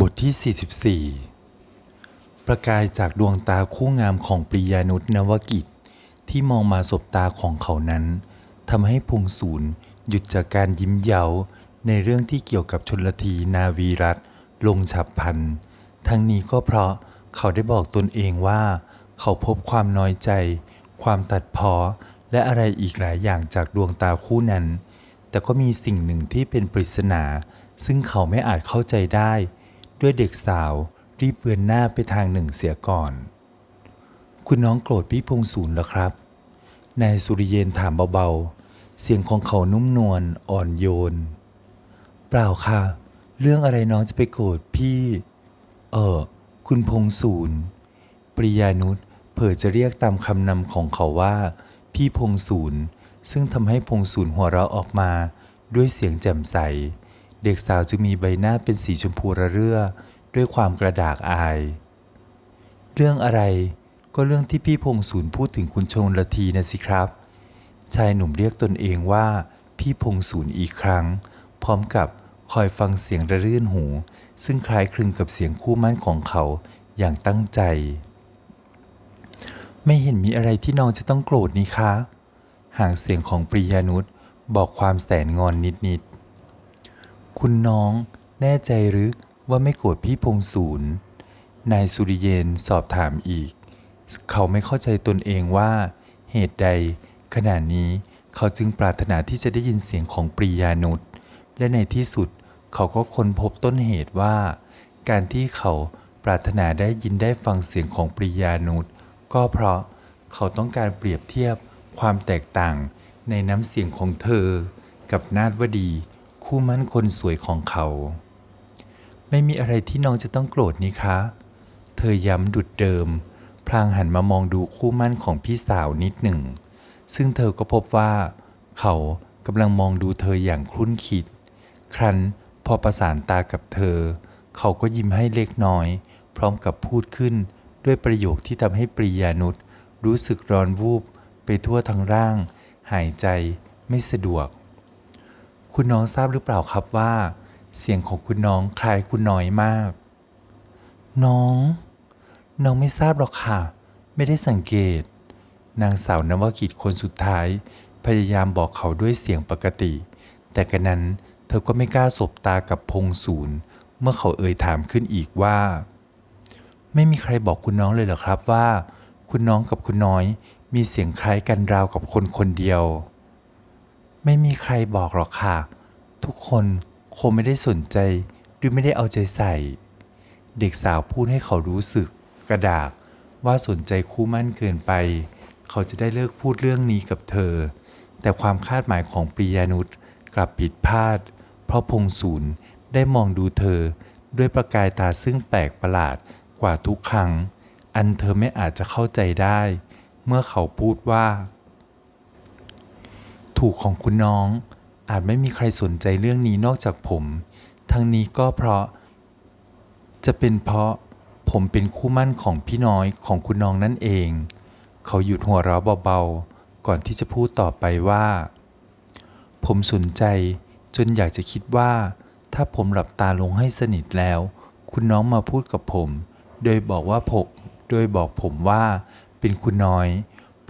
บทที่ 44 ประกายจากดวงตาคู่งามของปริยานุษนวกิจ ที่มองมาสบตาของเขานั้นทำให้พงศูนย์หยุดจากการยิ้มเย้าในเรื่องที่เกี่ยวกับชนลทีนาวีรัตลงฉับพัน ทั้งนี้ก็เพราะเขาได้บอกตนเองว่า เขาพบความน้อยใจ ความตัดพอและอะไรอีกหลายอย่างจากดวงตาคู่นั้น แต่ก็มีสิ่งหนึ่งที่เป็นปริศนา ซึ่งเขาไม่อาจเข้าใจได้ ด้วยเด็กสาวรีบเบือนหน้าไปทางหนึ่งเสียก่อน คุณน้องโกรธพี่พงศูนย์เหรอครับ นายสุริเยนถามเบาๆ เสียงของเขานุ่มนวลอ่อนโยน เปล่าค่ะ เรื่องอะไรน้องจะไปโกรธพี่ เออ คุณพงศูนย์ ปริยานุชเผยจะเรียกตามคำนำของเขาว่า พี่พงศูนย์ซึ่งทำให้พงศูนย์หัวเราะออกมาด้วยเสียงแจ่มใส เด็กสาวจึงมีใบหน้าเป็นสีชมพูระเรื่อ ด้วยความกระดากอาย เรื่องอะไรก็เรื่องที่พี่พงศูนย์พูดถึงคุณชนละทีนะสิครับ ชายหนุ่มเรียกตนเองว่าพี่พงศูนย์อีกครั้ง พร้อมกับคอยฟังเสียงระรื่นหู ซึ่งคล้ายคลึงกับเสียงคู่มั่นของเขาอย่างตั้งใจ ไม่เห็นมีอะไรที่น้องจะต้องโกรธนี่คะ ห่างเสียงของปริยานุชบอกความแสนงอนนิดๆ คุณน้องแน่ใจหรือว่าไม่โกรธพี่พงศูนย์นายสุริเยนสอบถามอีก เขาไม่เข้าใจตนเองว่า เหตุใด ขณะนี้เขาจึงปรารถนาที่จะได้ยินเสียงของปริยานุชและในที่สุดเขาก็ค้นพบต้นเหตุว่า การที่เขาปรารถนาได้ยินได้ฟังเสียงของปริยานุชก็เพราะเขาต้องการเปรียบเทียบความแตกต่างในน้ำเสียงของเธอ กับนาฏวดี คู่มั่นคนสวยของเขา ไม่มีอะไรที่น้องจะต้องโกรธนี่คะ เธอย้ำดุดเดิม พลางหันมามองดูคู่มั่นของพี่สาวนิดหนึ่ง ซึ่งเธอก็พบว่า เขากำลังมองดูเธออย่างคลุ้นคิด ครั้นพอประสานตากับเธอ เขาก็ยิ้มให้เล็กน้อย พร้อมกับพูดขึ้นด้วยประโยคที่ทำให้ปริยานุชรู้สึกร้อนวูบไปทั่วทั้งร่าง หายใจไม่สะดวก คุณน้องทราบหรือเปล่าครับว่า เสียงของคุณน้องคล้ายคุณน้อยมาก น้อง น้องไม่ทราบหรอกค่ะ ไม่ได้สังเกต นางสาวนวกิจคนสุดท้าย พยายามบอกเขาด้วยเสียงปกติ แต่กระนั้นเธอก็ไม่กล้าสบตากับพงศูนย์ เมื่อเขาเอ่ยถามขึ้นอีกว่า ไม่มีใครบอกคุณน้องเลยเหรอครับว่า คุณน้องกับคุณน้อยมีเสียงคล้ายกันราวกับคนคนเดียว ไม่มีใครบอกหรอกค่ะ ทุกคนคงไม่ได้สนใจหรือไม่ได้เอาใจใส่ เด็กสาวพูดให้เขารู้สึกกระดากว่าสนใจคู่มั่นเกินไป เขาจะได้เลิกพูดเรื่องนี้กับเธอ แต่ความคาดหมายของปริยานุชกลับผิดพลาด เพราะพงศูนย์ได้มองดูเธอด้วยประกายตาซึ่งแปลกประหลาดกว่าทุกครั้ง อันเธอไม่อาจจะเข้าใจได้ เมื่อเขาพูดว่า ถูกของคุณน้อง อาจไม่มีใครสนใจเรื่องนี้นอกจากผม ทั้งนี้ก็เพราะ จะเป็นเพราะผมเป็นคู่มั่นของพี่น้อยของคุณน้องนั่นเอง เขาหยุดหัวเราะเบาๆ ก่อนที่จะพูดต่อไปว่า ผมสนใจจนอยากจะคิดว่า ถ้าผมหลับตาลงให้สนิทแล้ว คุณน้องมาพูดกับผม โดยบอกว่าผมโดยบอกผมว่าเป็นคุณน้อย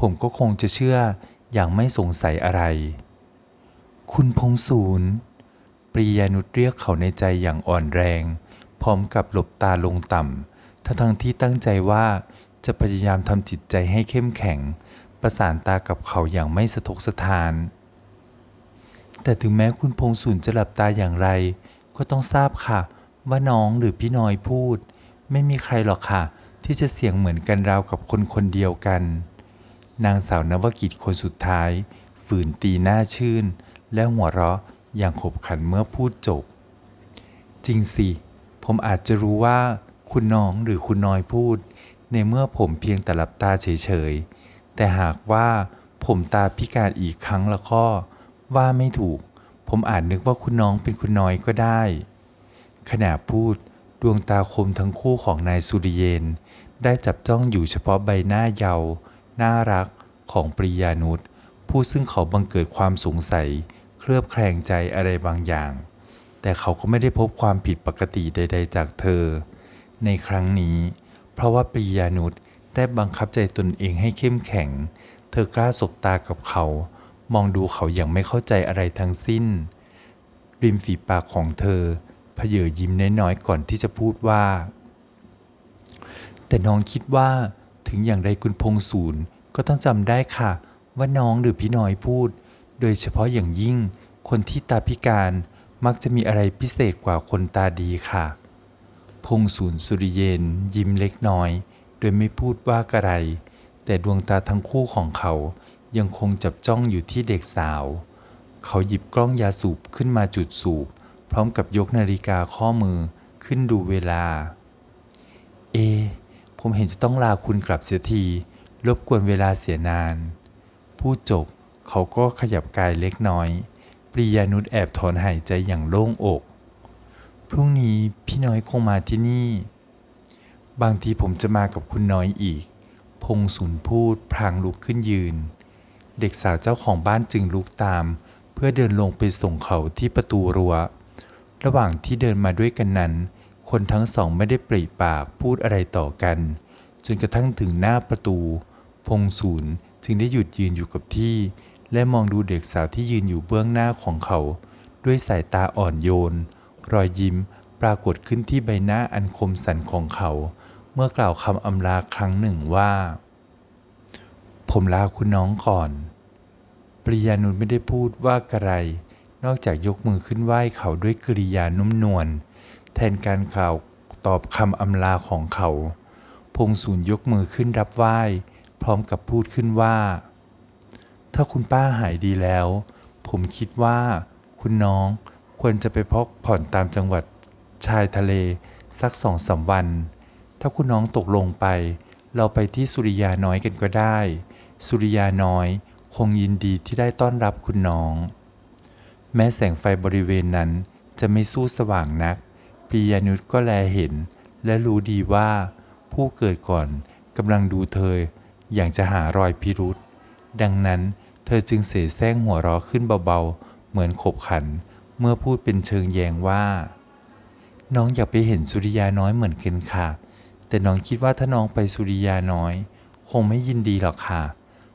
ผมก็คงจะเชื่อ อย่างไม่สงสัยอะไร คุณพงศูนย์ปริยานุชเรียกเขาในใจอย่างอ่อนแรง พร้อมกับหลบตาลงต่ำทั้งทั้งๆที่ตั้งใจว่าจะพยายามทำจิตใจให้เข้มแข็ง ประสานตากับเขาอย่างไม่สะทกสะทาน แต่ถึงแม้คุณพงศูนย์จะหลับตาอย่างไร ก็ต้องทราบค่ะ ว่าน้องหรือพี่น้อยพูด ไม่มีใครหรอกค่ะ ที่จะเสียงเหมือนกันราวกับคนคนเดียวกัน นางสาวนวกิจคนสุดท้าย ฝืนตีหน้าชื่น และหัวเราะอย่างขบขันเมื่อพูดจบ จริงสิ ผมอาจจะรู้ว่าคุณน้องหรือคุณน้อยพูด ในเมื่อผมเพียงแต่หลับตาเฉยๆ แต่หากว่าผมตาพิการอีกครั้งละข้อ ว่าไม่ถูก ผมอาจนึกว่าคุณน้องเป็นคุณน้อยก็ได้ ขณะพูดดวงตาคมทั้งคู่ของนายสุริเยน ได้จับจ้องอยู่เฉพาะใบหน้าเยาว์ น่ารักของปริยานุชผู้ซึ่งเขาบังเกิดความสงสัย เคลือบแคลงใจอะไรบางอย่าง แต่เขาก็ไม่ได้พบความผิดปกติใด ๆ จากเธอ ในครั้งนี้ เพราะว่าปริยานุชได้บังคับใจตนเองให้เข้มแข็ง เธอกล้าสบตากับเขา มองดูเขาอย่างไม่เข้าใจอะไรทั้งสิ้น ริมฝีปากของเธอเพเยอยิ้มน้อยๆก่อนที่จะพูดว่า แต่น้องคิดว่า ถึงอย่างไรคุณพงศูนย์ก็ต้องจำได้ค่ะ ว่าน้องหรือพี่น้อยพูด โดยเฉพาะอย่างยิ่ง คนที่ตาพิการมักจะมีอะไรพิเศษกว่าคนตาดีค่ะ พงศูนย์สุริเยนยิ้มเล็กน้อย โดยไม่พูดว่ากระไร แต่ดวงตาทั้งคู่ของเขา ยังคงจับจ้องอยู่ที่เด็กสาว เขาหยิบกล้องยาสูบขึ้นมาจุดสูบ พร้อมกับยกนาฬิกาข้อมือขึ้นดูเวลา เอ ผมเห็นจะต้องลาคุณกลับเสียที รบกวนเวลาเสียนาน พูดจบเขาก็ขยับกายเล็กน้อย ปริยานุชแอบถอนหายใจอย่างโล่งอก พรุ่งนี้พี่น้อยคงมาที่นี่ บางทีผมจะมากับคุณน้อยอีก พงศูนพูดพลางลุกขึ้นยืน เด็กสาวเจ้าของบ้านจึงลุกตาม เพื่อเดินลงไปส่งเขาที่ประตูรัว้ว ระหว่างที่เดินมาด้วยกันนั้น คนทั้งสองไม่ได้ปริปากพูดอะไรต่อกัน จนกระทั่งถึงหน้าประตู พงศูนย์จึงได้หยุดยืนอยู่กับที่ และมองดูเด็กสาวที่ยืนอยู่เบื้องหน้าของเขา ด้วยสายตาอ่อนโยน รอยยิ้มปรากฏขึ้นที่ใบหน้าอันคมสันของเขา เมื่อกล่าวคำอำลาครั้งหนึ่งว่า ผมลาคุณน้องก่อน ปริยานุชไม่ได้พูดว่ากระไร นอกจากยกมือขึ้นไหว้เขาด้วยกริยานุ่มนวล แทนการกล่าวตอบคำอำลาของเขา พงศูนย์ยกมือขึ้นรับไหว้ พร้อมกับพูดขึ้นว่า ถ้าคุณป้าหายดีแล้ว ผมคิดว่า คุณน้องควรจะไปพักผ่อนตามจังหวัดชายทะเลสักสองสามวัน ถ้าคุณน้องตกลงไป เราไปที่สุริยาน้อยกันก็ได้ สุริยาน้อยคงยินดีที่ได้ต้อนรับคุณน้อง แม้แสงไฟบริเวณนั้นจะไม่สู้สว่างนัก ริยานุชก็แลเห็น และรู้ดีว่า ผู้เกิดก่อนกำลังดูเธอ อย่างจะหารอยพิรุษดังนั้นเธอจึงเสแสร้งหัวเราะขึ้นเบาๆ เหมือนขบขัน เมื่อพูดเป็นเชิงแยงว่า น้องอยากไปเห็นสุริยาน้อยเหมือนกันค่ะ แต่น้องคิดว่าถ้าน้องไปสุริยาน้อย คงไม่ยินดีหรอกค่ะ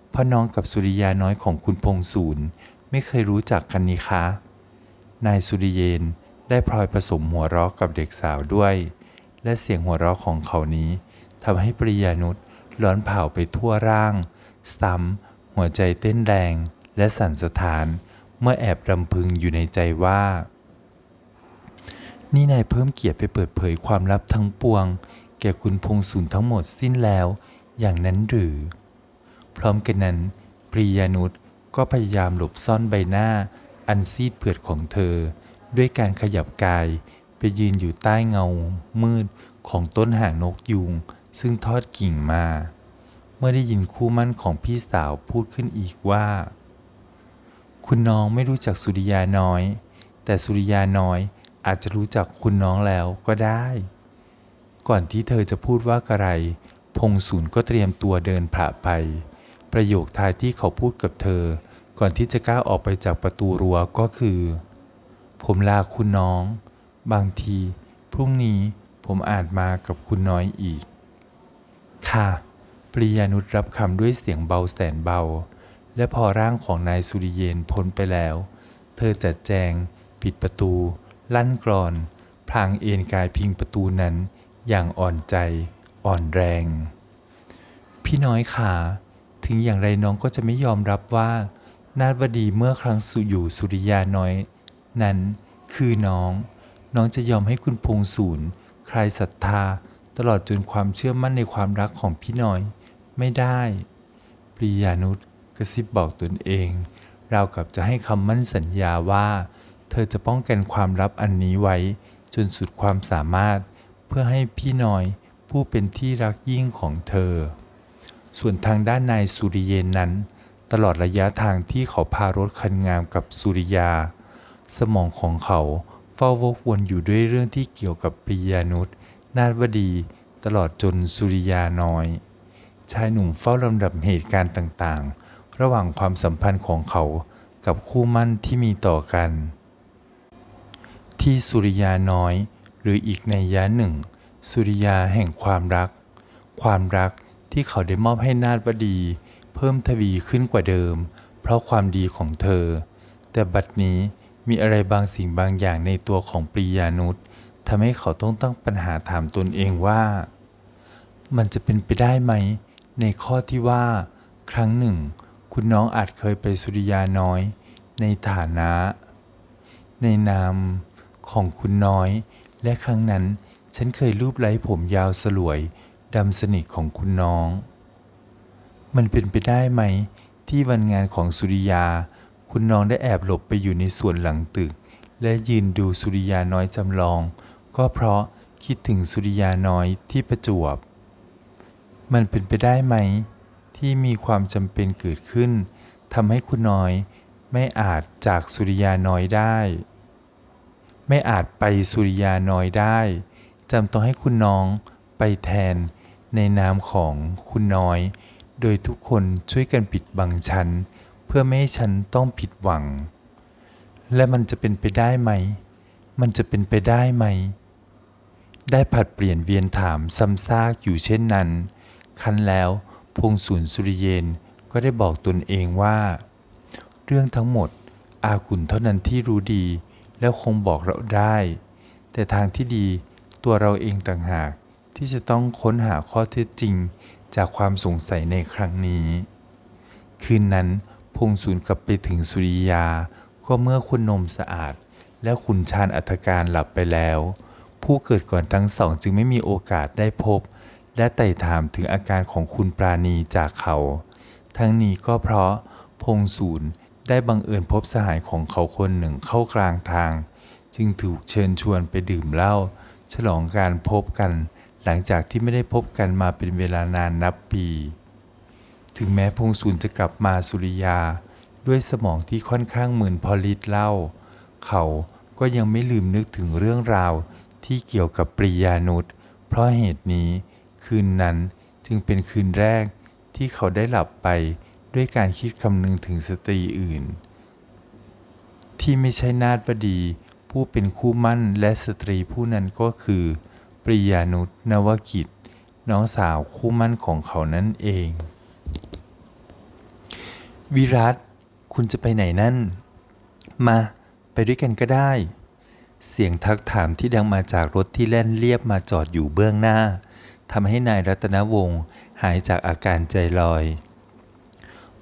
เพราะน้องกับสุริยาน้อยของคุณพงศูนย์ไม่เคยรู้จักกันนี่คะ นายสุริเยน ได้พลอยผสมหัวเราะกับเด็กสาวด้วย และเสียงหัวเราะของเขานี้ทำให้ปริยานุชร้อนเผาไปทั่วร่าง ซ้ำหัวใจเต้นแรงและสั่นสะท้าน เมื่อแอบรำพึงอยู่ในใจว่า นี่นายเพิ่มเกียรติไปเปิดเผยความลับทั้งปวง แก่คุณพงศูนทั้งหมดสิ้นแล้ว อย่างนั้นหรือ พร้อมกันนั้น ปริยานุชก็พยายามหลบซ่อนใบหน้าอันซีดเผือดของเธอ ด้วยการขยับกายไปยืนอยู่ใต้เงามืดของต้นหางนกยูงซึ่งทอดกิ่งมา เมื่อได้ยินคู่มั่นของพี่สาวพูดขึ้นอีกว่า คุณน้องไม่รู้จักสุริยาน้อย แต่สุริยาน้อยอาจจะรู้จักคุณน้องแล้วก็ได้ ก่อนที่เธอจะพูดว่ากระไร พงศูนย์ก็เตรียมตัวเดินผ่าไป ประโยคท้ายที่เขาพูดกับเธอ ก่อนที่จะก้าวออกไปจากประตูรั้วก็คือ ผมลาคุณน้อง บางที พรุ่งนี้ผมอาจมากับคุณน้อยอีก ค่ะ ปริยานุชรับคำด้วยเสียงเบาแสนเบา และพอร่างของนายสุริเยนพ้นไปแล้ว เธอจัดแจง ปิดประตู ลั่นกรอน พลางเอนกายพิงประตูนั้น อย่างอ่อนใจ อ่อนแรง พี่น้อยขาถึงอย่างไรน้องก็จะไม่ยอมรับว่า นาฏวดีเมื่อครั้งสุอยู่สุริยาน้อย นั้นคือน้อง น้องจะยอมให้คุณพงศูนย์คลายศรัทธา ตลอดจนความเชื่อมั่นในความรักของพี่น้อย ไม่ได้ ปริยานุชกระซิบบอกตนเองราวกับจะให้คำมั่นสัญญาว่า เธอจะป้องกันความลับอันนี้ไว้ จนสุดความสามารถ เพื่อให้พี่น้อยผู้เป็นที่รักยิ่งของเธอ ส่วนทางด้านนายสุริเยนนั้น ตลอดระยะทางที่เขาพารถคันงามกับสุริยา สมองของเขาเฝ้าวกวนอยู่ด้วยเรื่องที่เกี่ยวกับปิยานุชนาฏวดี ตลอดจนสุริยาน้อย ชายหนุ่มเฝ้าลำดับเหตุการณ์ต่างๆ ระหว่างความสัมพันธ์ของเขากับคู่มั่นที่มีต่อกัน ที่สุริยาน้อย หรืออีกในยยะหนึ่ง สุริยาแห่งความรัก ความรักที่เขาได้มอบให้นาฏวดี เพิ่มทวีขึ้นกว่าเดิม เพราะความดีของเธอ แต่บัดนี้ มีอะไรบางสิ่งบางอย่างในตัวของปริยานุษทำให้เขาต้องตั้งปัญหาถามตนเองว่า มันจะเป็นไปได้ไหม ในข้อที่ว่า ครั้งหนึ่ง คุณน้องอาจเคยไปสุริยาน้อย ในฐานะ ในนามของคุณน้อย และครั้งนั้นฉันเคยรูปไล้ผมยาวสลวยดำสนิทของคุณน้อง มันเป็นไปได้ไหม ที่วันงานของสุริยา คุณน้องได้แอบหลบไปอยู่ในส่วนหลังตึก และยืนดูสุริยาน้อยจำลอง ก็เพราะคิดถึงสุริยาน้อยที่ประจวบ มันเป็นไปได้ไหม ที่มีความจำเป็นเกิดขึ้นทำให้คุณน้อยไม่อาจจากสุริยาน้อยได้ ไม่อาจไปสุริยาน้อยได้จำต้องให้คุณน้องไปแทนในนามของคุณน้อย โดยทุกคนช่วยกันปิดบังฉัน เพื่อไม่ให้ฉันต้องผิดหวัง และมันจะเป็นไปได้ไหม มันจะเป็นไปได้ไหม ได้ผัดเปลี่ยนเวียนถามซ้ำซากอยู่เช่นนั้น คันแล้วพงศูนย์สุริเยนก็ได้บอกตนเองว่า เรื่องทั้งหมดอาขุนเท่านั้นที่รู้ดี แล้วคงบอกเราได้ แต่ทางที่ดีตัวเราเองต่างหากที่จะต้องค้นหาข้อเท็จจริงจากความสงสัยในครั้งนี้ คืนนั้น พงศูนกลับไปถึงสุริยา ก็เมื่อคุณนมสะอาด และคุณชาญอัธการหลับไปแล้ว ผู้เกิดก่อนทั้งสองจึงไม่มีโอกาสได้พบ และไต่ถามถึงอาการของคุณปราณีจากเขา ทั้งนี้ก็เพราะพงศูนย์ได้บังเอิญพบสหายของเขาคนหนึ่งเข้ากลางทาง จึงถูกเชิญชวนไปดื่มเหล้าฉลองการพบกัน หลังจากที่ไม่ได้พบกันมาเป็นเวลานานนับปี ถึงแม้พงศูนย์จะกลับมาสุริยา ด้วยสมองที่ค่อนข้างเหมึนพอลิตเล้าเขาก็ยังไม่ลืมนึกถึงเรื่องราวที่เกี่ยวกับปริยานุษเพราะเหตุนี้ คืนนั้นจึงเป็นคืนแรกที่เขาได้หลับไปด้วยการคิดคำนึงถึงสตรีอื่น ที่ไม่ใช่นาฏบดี ผู้เป็นคู่มั่นและสตรีผู้นั้นก็คือ ปริยานุษนวกิจ น้องสาวคู่มั่นของเขานั่นเอง วิรัตคุณจะไปไหนนั่น มาไปด้วยกันก็ได้ เสียงทักถามที่ดังมาจากรถที่แล่นเลียบมาจอดอยู่เบื้องหน้าทำให้นายรัตนวงศ์หายจากอาการใจลอย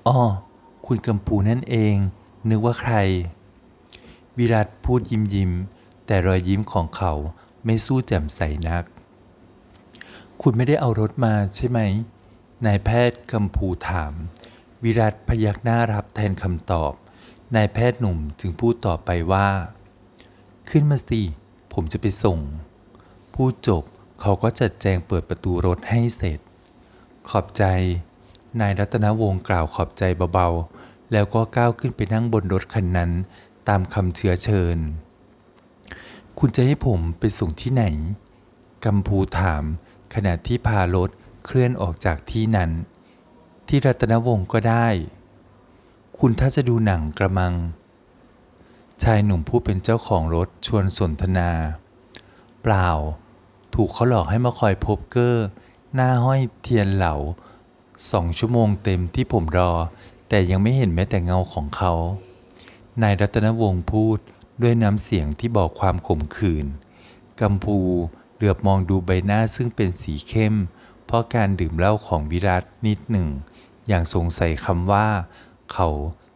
อ้อ คุณกำปูนั่นเอง นึกว่าใคร วิรัตพูดยิ้มยิ้ม แต่รอยยิ้มของเขาไม่สู้แจ่มใสนัก คุณไม่ได้เอารถมาใช่ไหม นายแพทย์กำพูถาม วิรัตพยักหน้ารับแทนคำตอบ นายแพทย์หนุ่มจึงพูดต่อไปว่า ขึ้นมาสิ ผมจะไปส่ง พูดจบเขาก็จัดแจงเปิดประตูรถให้เสร็จ ขอบใจ นายรัตนวงศ์กล่าวขอบใจเบาๆ แล้วก็ก้าวขึ้นไปนั่งบนรถคันนั้น ตามคำเชื้อเชิญ คุณจะให้ผมไปส่งที่ไหนกัมพูถามขณะที่พารถเคลื่อนออกจากที่นั้น ที่รัตนวงศ์ก็ได้ คุณถ้าจะดูหนังกระมัง ชายหนุ่มผู้เป็นเจ้าของรถชวนสนทนา เปล่า ถูกเขาหลอกให้มาคอยพบเกอร์ หน้าห้อยเทียนเหลาสองชั่วโมงเต็มที่ผมรอ แต่ยังไม่เห็นแม้แต่เงาของเขา นายรัตนวงศ์พูดด้วยน้ำเสียงที่บอกความขมขื่นกัมพูเหลือบมองดูใบหน้าซึ่งเป็นสีเข้ม เพราะการดื่มเหล้าของวิรัตนิดหนึ่ง อย่างสงสัยคำว่า เขา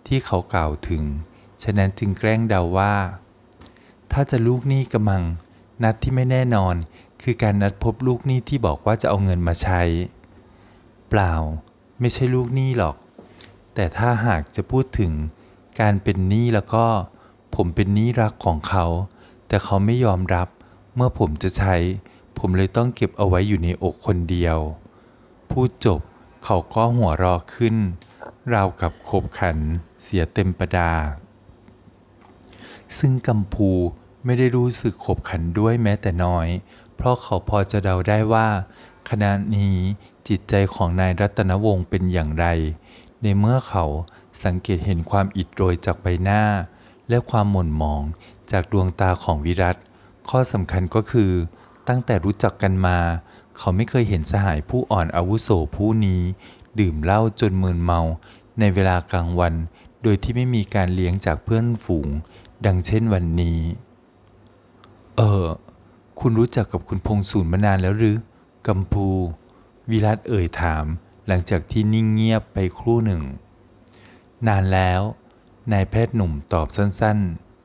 ที่เขากล่าวถึง ฉะนั้นจึงแกล้งเดาว่า ถ้าจะลูกหนี้กำมัง นัดที่ไม่แน่นอน คือการนัดพบลูกหนี้ที่บอกว่าจะเอาเงินมาใช้ เปล่า ไม่ใช่ลูกหนี้หรอก แต่ถ้าหากจะพูดถึง การเป็นหนี้แล้วก็ ผมเป็นหนี้รักของเขา แต่เขาไม่ยอมรับ เมื่อผมจะใช้ ผมเลยต้องเก็บเอาไว้อยู่ในอกคนเดียว พูดจบ เขาก็หัวรอขึ้น ราวกับขบขันเสียเต็มประดา ซึ่งกัมพูไม่ได้รู้สึกขบขันด้วยแม้แต่น้อย เพราะเขาพอจะเดาได้ว่า ขณะนี้จิตใจของนายรัตนวงศ์เป็นอย่างไร ในเมื่อเขาสังเกตเห็นความอิดโรยจากใบหน้า และความหม่นหมองจากดวงตาของวิรัตข้อสำคัญก็คือ ตั้งแต่รู้จักกันมา เขาไม่เคยเห็นสหายผู้อ่อนอาวุโสผู้นี้ ดื่มเหล้าจนมึนเมา ในเวลากลางวัน โดยที่ไม่มีการเลี้ยงจากเพื่อนฝูง ดังเช่นวันนี้ เออ คุณรู้จักกับคุณพงศูนย์มานานแล้วหรือกัมพู วิรัตเอ่ยถาม หลังจากที่นิ่งเงียบไปครู่หนึ่ง นานแล้ว นายแพทย์หนุ่มตอบสั้น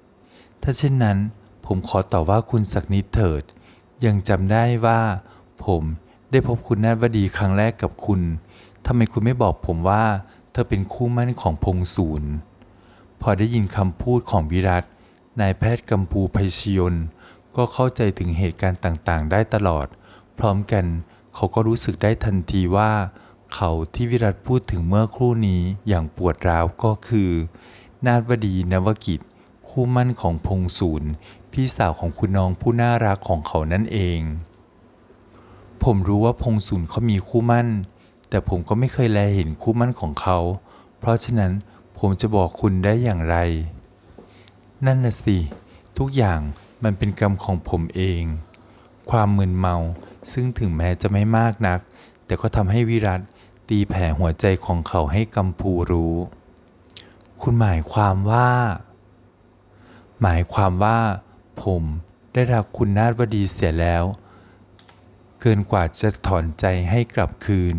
ๆ ถ้าเช่นนั้น ผมขอตอบว่าคุณสักนิดเถิด ยังจำได้ว่า ผมได้พบคุณนาฏวดีครั้งแรกกับคุณ ทำไมคุณไม่บอกผมว่า เธอเป็นคู่มั่นของพงศูนย์ พอได้ยินคำพูดของวิรัต นายแพทย์กัมพูไพชยน ก็เข้าใจถึงเหตุการณ์ต่างๆ ได้ตลอด พร้อมกันเขาก็รู้สึกได้ทันทีว่า เขาที่วิรัตพูดถึงเมื่อครู่นี้อย่างปวดร้าวก็คือ นาฏวดีนวกิจ คู่มั่นของพงศูนย์พี่สาวของคุณน้องผู้น่ารักของเขานั่นเอง ผมรู้ว่าพงศูนเขามีคู่มั่น แต่ผมก็ไม่เคยแลเห็นคู่มั่นของเขา เพราะฉะนั้นผมจะบอกคุณได้อย่างไร นั่นน่ะสิ ทุกอย่างมันเป็นกรรมของผมเอง ความมึนเมาซึ่งถึงแม้จะไม่มากนัก แต่ก็ทำให้วิรัตตีแผ่หัวใจของเขาให้กัมพูรู้ คุณหมายความว่า หมายความว่า ผมได้รักคุณนาฏวดีเสียแล้ว เกินกว่าจะถอนใจให้กลับคืน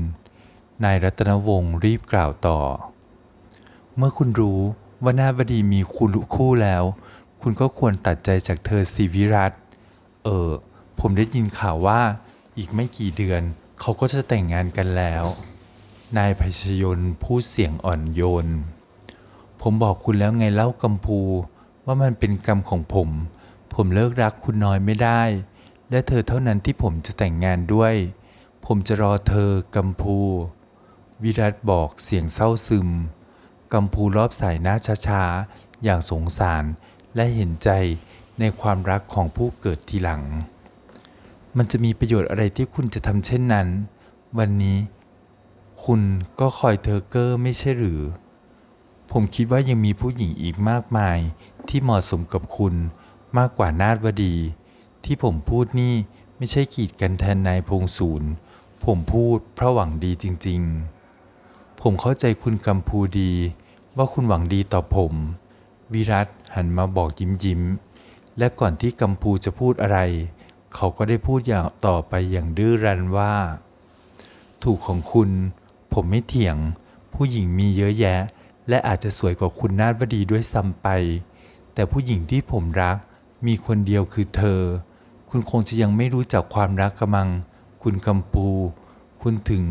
นายรัตนวงศ์รีบกล่าวต่อ เมื่อคุณรู้ว่านาฏวดีมีคุณคู่แล้ว คุณก็ควรตัดใจจากเธอสิวิรัตเออ ผมได้ยินข่าวว่าอีกไม่กี่เดือนเขาก็จะแต่งงานกันแล้ว นายภัชยนพูดเสียงอ่อนโยน ผมบอกคุณแล้วไงเล่ากัมพู ว่ามันเป็นกรรมของผม ผมเลิกรักคุณน้อยไม่ได้ และเธอเท่านั้นที่ผมจะแต่งงานด้วย ผมจะรอเธอกัมพู วิรัตบอกเสียงเศร้าซึม กัมพูรอบสายหน้าช้าๆ อย่างสงสารและเห็นใจในความรักของผู้เกิดทีหลัง มันจะมีประโยชน์อะไรที่คุณจะทำเช่นนั้น วันนี้คุณก็คอยเธอเกอร์ไม่ใช่หรือ ผมคิดว่ายังมีผู้หญิงอีกมากมายที่เหมาะสมกับคุณมากกว่านาฏวดี ที่ผมพูดนี่ไม่ใช่กีดกันแทนนายพงศูนย์ ผมพูดเพราะหวังดีจริง ๆ ผมเข้าใจคุณกัมพูดี ว่าคุณหวังดีต่อผม วิรัตหันมาบอกยิ้มยิ้มๆและก่อนที่กัมพูจะพูดอะไร เขาก็ได้พูดอย่างต่อไปอย่างดื้อรั้นว่า ถูกของคุณ ผมไม่เถียง ผู้หญิงมีเยอะแยะ และอาจจะสวยกว่าคุณนาฏวดีด้วยซ้ำไป แต่ผู้หญิงที่ผมรัก มีคนเดียวคือเธอ คุณคงจะยังไม่รู้จักความรักกระมัง คุณกัมพูคุณถึง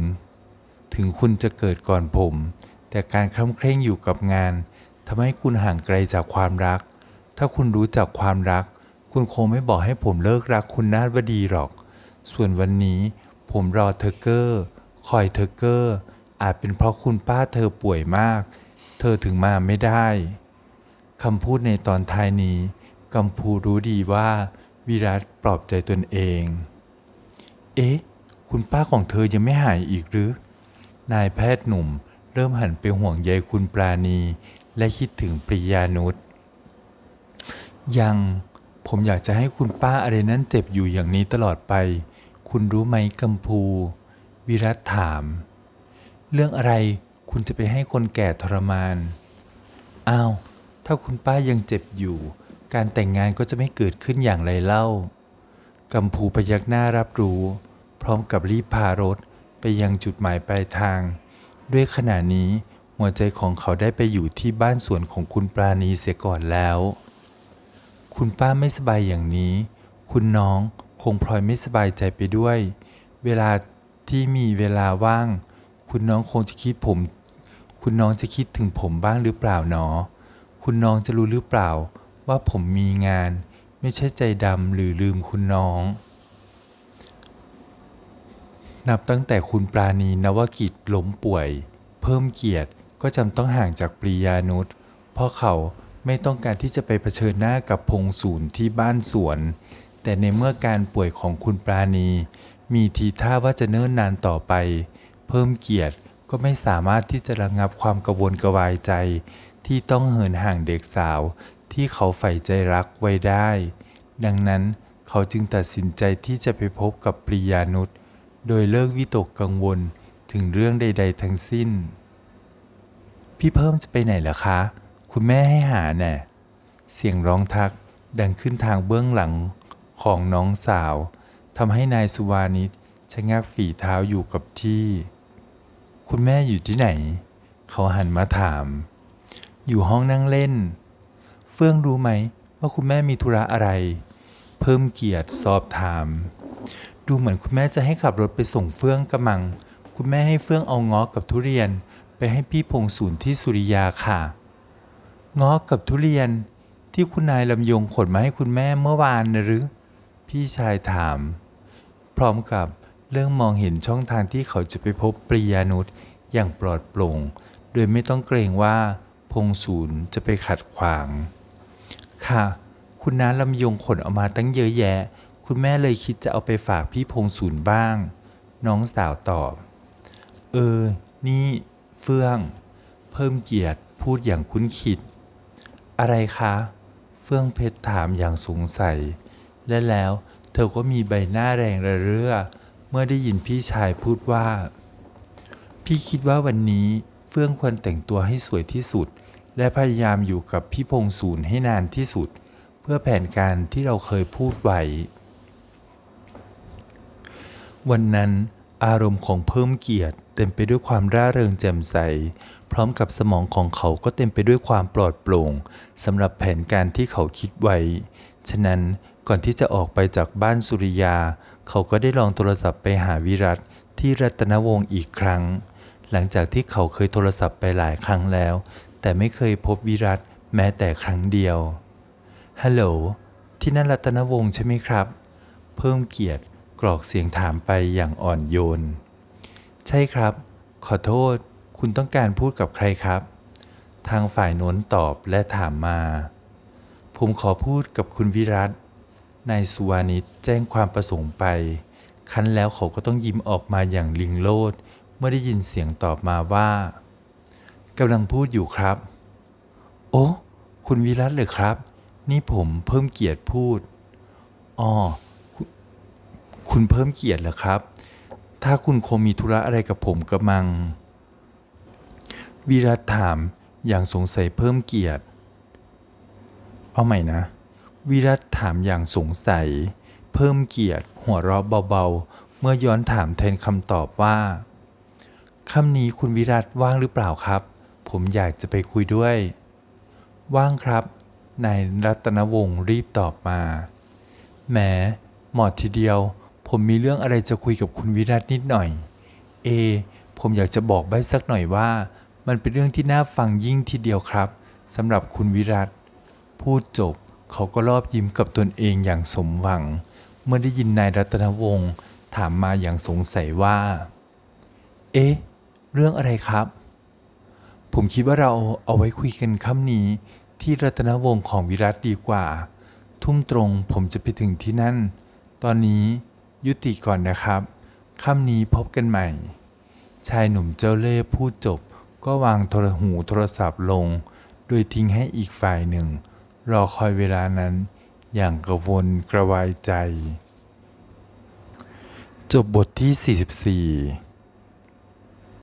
ถึงคุณจะเกิดก่อนผม แต่การคล่ำเคร่งอยู่กับงานทำให้คุณห่างไกลจากความรัก ถ้าคุณรู้จักความรัก คุณคงไม่บอกให้ผมเลิกรักคุณนาฏวดีหรอก ส่วนวันนี้ผมรอเธอเกอร์ คอยเธอเกอร์ อาจเป็นเพราะคุณป้าเธอป่วยมาก เธอถึงมาไม่ได้คำพูดในตอนท้ายนี้ กัมพูรู้ดีว่าวิรัตปลอบใจตนเอง เอ๊ะ คุณป้าของเธอยังไม่หายอีกหรือ นายแพทย์หนุ่มเริ่มหันไปห่วงใยคุณปราณี และคิดถึงปริยานุชยังผมอยากจะให้คุณป้าอะไรนั้นเจ็บอยู่อย่างนี้ตลอดไป คุณรู้ไหมกัมพู วิรัตถาม เรื่องอะไรคุณจะไปให้คนแก่ทรมาน อ้าว ถ้าคุณป้ายังเจ็บอยู่ การแต่งงานก็จะไม่เกิดขึ้นอย่างไรเล่า กัมพูพยักหน้ารับรู้ พร้อมกับรีบพารถไปยังจุดหมายปลายทาง ด้วยขณะนี้หัวใจของเขาได้ไปอยู่ที่บ้านสวนของคุณปราณีเสียก่อนแล้ว คุณป้าไม่สบายอย่างนี้ คุณน้องคงพลอยไม่สบายใจไปด้วย เวลาที่มีเวลาว่าง คุณน้องคงจะคิดผม คุณน้องจะคิดถึงผมบ้างหรือเปล่าหนอ คุณน้องจะรู้หรือเปล่า ว่าผมมีงาน ไม่ใช่ใจดำหรือลืมคุณน้อง นับตั้งแต่คุณปราณีนวกิจล้มป่วย เพิ่มเกียรติก็จำต้องห่างจากปริยานุชเพราะเขาไม่ต้องการที่จะไปเผชิญหน้ากับพงศูนย์ที่บ้านสวน แต่ในเมื่อการป่วยของคุณปราณี มีทีท่าว่าจะเนิ่นนานต่อไป เพิ่มเกียรติก็ไม่สามารถที่จะระงับความกระวนกระวายใจ ที่ต้องเหินห่างเด็กสาว ที่เขาใฝ่ใจรักไว้ได้ ดังนั้นเขาจึงตัดสินใจที่จะไปพบกับปริยานุษโดยเลิกวิตกกังวลถึงเรื่องใด ๆ ทั้งสิ้น พี่เพิ่มจะไปไหนล่ะคะ คุณแม่ให้หาแน่เสียงร้องทักดังขึ้นทางเบื้องหลังของน้องสาวทำให้นายสุวานิชชะงักฝีเท้าอยู่กับที่ คุณแม่อยู่ที่ไหน เขาหันมาถาม อยู่ห้องนั่งเล่น เฟื่องรู้ไหมว่าคุณแม่มีธุระอะไร เพิ่มเกียรติสอบถาม ดูเหมือนคุณแม่จะให้ขับรถไปส่งเฟื่องกระมัง คุณแม่ให้เฟื่องเอาง้อกับทุเรียน ไปให้พี่พงศูนย์ที่สุริยาค่ะง้อกับทุเรียนที่คุณนายลำยงขนมาให้คุณแม่เมื่อวานนะหรือ พี่ชายถาม พร้อมกับเริ่มมองเห็นช่องทางที่เขาจะไปพบปริยานุษย์อย่างปลอดโปร่ง โดยไม่ต้องเกรงว่าพงศูนย์จะไปขัดขวาง ค่ะ คุณน้าลำยงขนเอามาตั้งเยอะแยะ คุณแม่เลยคิดจะเอาไปฝากพี่พงศูนย์บ้าง น้องสาวตอบ เออ นี่เฟื่อง เพิ่มเกียรติพูดอย่างคุ้นคิด อะไรคะ เฟื่องเพชรถามอย่างสงสัย และแล้วเธอก็มีใบหน้าแรงระเรื่อ เมื่อได้ยินพี่ชายพูดว่า พี่คิดว่าวันนี้เฟื่องควรแต่งตัวให้สวยที่สุด และพยายามอยู่กับพี่พงศูนย์ให้นานที่สุด เพื่อแผนการที่เราเคยพูดไว้ วันนั้นอารมณ์ของเพิ่มเกียรติเต็มไปด้วยความร่าเริงแจ่มใส พร้อมกับสมองของเขาก็เต็มไปด้วยความปลอดโปร่งสำหรับแผนการที่เขาคิดไว้ ฉะนั้นก่อนที่จะออกไปจากบ้านสุริยา เขาก็ได้ลองโทรศัพท์ไปหาวิรัตที่รัตนวงศ์อีกครั้ง หลังจากที่เขาเคยโทรศัพท์ไปหลายครั้งแล้ว แต่ไม่เคยพบวิรัตแม้แต่ครั้งเดียว ฮัลโหล ที่นั่นรัตนวงศ์ใช่ไหมครับ เพิ่มเกียรติกรอกเสียงถามไปอย่างอ่อนโยน ใช่ครับ ขอโทษ คุณต้องการพูดกับใครครับ ทางฝ่ายโน้นตอบและถามมา ผมขอพูดกับคุณวิรัตนายสุวานิชแจ้งความประสงค์ไป คันแล้วเขาก็ต้องยิ้มออกมาอย่างลิงโลด เมื่อได้ยินเสียงตอบมาว่า กำลังพูดอยู่ครับ โอ้ คุณวิรัตเหรือครับ นี่ผมเพิ่มเกียรติพูดอ๋อคุณคุณเพิ่มเกียรติเหรอครับ ถ้าคุณคงมีธุระอะไรกับผมกระมัง วิรัตถามอย่างสงสัยเพิ่มเกียรติ เอาใหม่นะ วิรัตถามอย่างสงสัย เพิ่มเกียรติ หัวเราะเบาๆ เมื่อย้อนถามแทนคำตอบว่าคำนี้คุณวิรัตว่างหรือเปล่าครับ ผมอยากจะไปคุยด้วย ว่างครับ นายรัตนวงศ์รีบตอบมา แหมเหมาะทีเดียว ผมมีเรื่องอะไรจะคุยกับคุณวิรัตนิดหน่อย เอ ผมอยากจะบอกใบสักหน่อยว่า มันเป็นเรื่องที่น่าฟังยิ่งทีเดียวครับสำหรับคุณวิรัต พูดจบเขาก็รอบยิ้มกับตนเองอย่างสมหวัง เมื่อได้ยินนายรัตนวงศ์ถามมาอย่างสงสัยว่า เอ๊ะ เรื่องอะไรครับ ผมคิดว่าเราเอาไว้คุยกันค่ำนี้ ที่รัตนวงศ์ของวิรัตดีกว่า ทุ่มตรงผมจะไปถึงที่นั่น ตอนนี้ยุติก่อนนะครับ ค่ำนี้พบกันใหม่ ชายหนุ่มเจ้าเล่ห์พูดจบ ก็วางโทรหูโทรศัพท์ลง โดยทิ้งให้อีกฝ่ายหนึ่ง รอคอยเวลานั้น อย่างกระวนกระวายใจ จบบทที่ 44